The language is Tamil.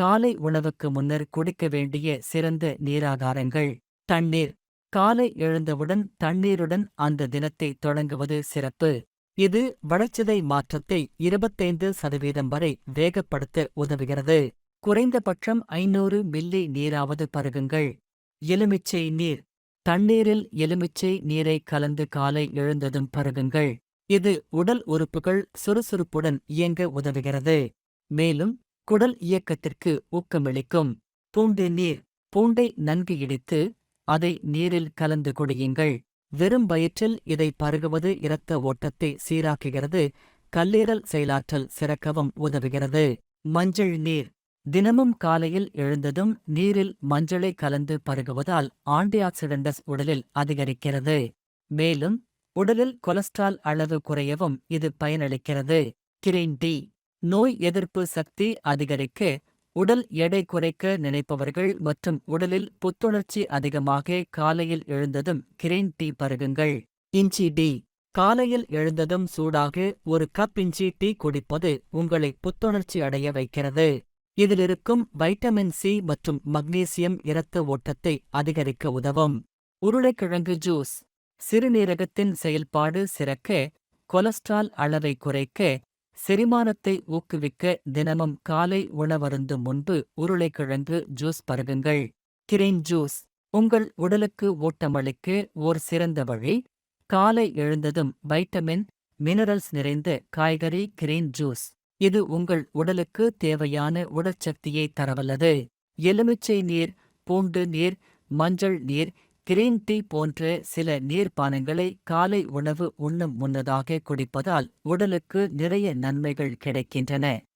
காலை உணவுக்கு முன்னர் குடிக்க வேண்டிய சிறந்த நீராகாரங்கள் தண்ணீர். காலை எழுந்தவுடன் தண்ணீருடன் அந்த தினத்தை தொடங்குவது சிறப்பு. இது வளர்ச்சிதை மாற்றத்தை இருபத்தைந்து சதவீதம் வரை வேகப்படுத்த உதவுகிறது. குறைந்தபட்சம் ஐநூறு மில்லி நீராவது பருகுங்கள். எலுமிச்சை நீர். தண்ணீரில் எலுமிச்சை நீரை கலந்து காலை எழுந்ததும் பருகுங்கள். இது உடல் உறுப்புகள் சுறுசுறுப்புடன் இயங்க உதவுகிறது. மேலும் குடல் இயக்கத்திற்கு ஊக்கமளிக்கும். பூண்டு நீர் பூண்டை நன்கு இடித்து அதை நீரில் கலந்து குடியுங்கள். வெறும் வயிற்றில் இதை பருகுவது இரத்த ஓட்டத்தை சீராக்குகிறது. கல்லீரல் செயலாற்றல் சிறக்கவும் உதவுகிறது. மஞ்சள் நீர் தினமும் காலையில் எழுந்ததும் நீரில் மஞ்சளை கலந்து பருகுவதால் ஆன்டிஆக்சிடென்டஸ் உடலில் அதிகரிக்கிறது. மேலும் உடலில் கொலஸ்ட்ரால் அளவு குறையவும் இது பயனளிக்கிறது. கிரீன் டீ நோய் எதிர்ப்பு சக்தி அதிகரிக்க உடல் எடை குறைக்க நினைப்பவர்கள் மற்றும் உடலில் புத்துணர்ச்சி அதிகமாக காலையில் எழுந்ததும் கிரீன் டீ பருகுங்கள். இஞ்சி டீ. காலையில் எழுந்ததும் சூடாக ஒரு கப் இஞ்சி டீ குடிப்பது உங்களை புத்துணர்ச்சி அடைய வைக்கிறது. இதிலிருக்கும் வைட்டமின் சி மற்றும் மக்னீசியம் இரத்த ஓட்டத்தை அதிகரிக்க உதவும். உருளைக்கிழங்கு ஜூஸ். சிறுநீரகத்தின் செயல்பாடு சிறக்க கொலஸ்ட்ரால் அளவை குறைக்க செரிமானத்தை ஊக்குவிக்க தினமும் காலை உணவருந்தும் முன்பு உருளைக்கிழங்கு ஜூஸ் பருகுங்கள். Green juice. உங்கள் உடலுக்கு ஊட்டமளிக்க ஓர் சிறந்த வழி. காலை எழுந்ததும் வைட்டமின் மினரல்ஸ் நிறைந்த காய்கறி கிரீன் ஜூஸ். இது உங்கள் உடலுக்கு தேவையான உடற்சக்தியை தரவல்லது. எலுமிச்சை நீர் பூண்டு நீர் மஞ்சள் நீர் கிரீன் டீ போன்ற சில நீர்ப்பானங்களை காலை உணவு உண்ணும் முன்னதாக குடிப்பதால் உடலுக்கு நிறைய நன்மைகள் கிடைக்கின்றன.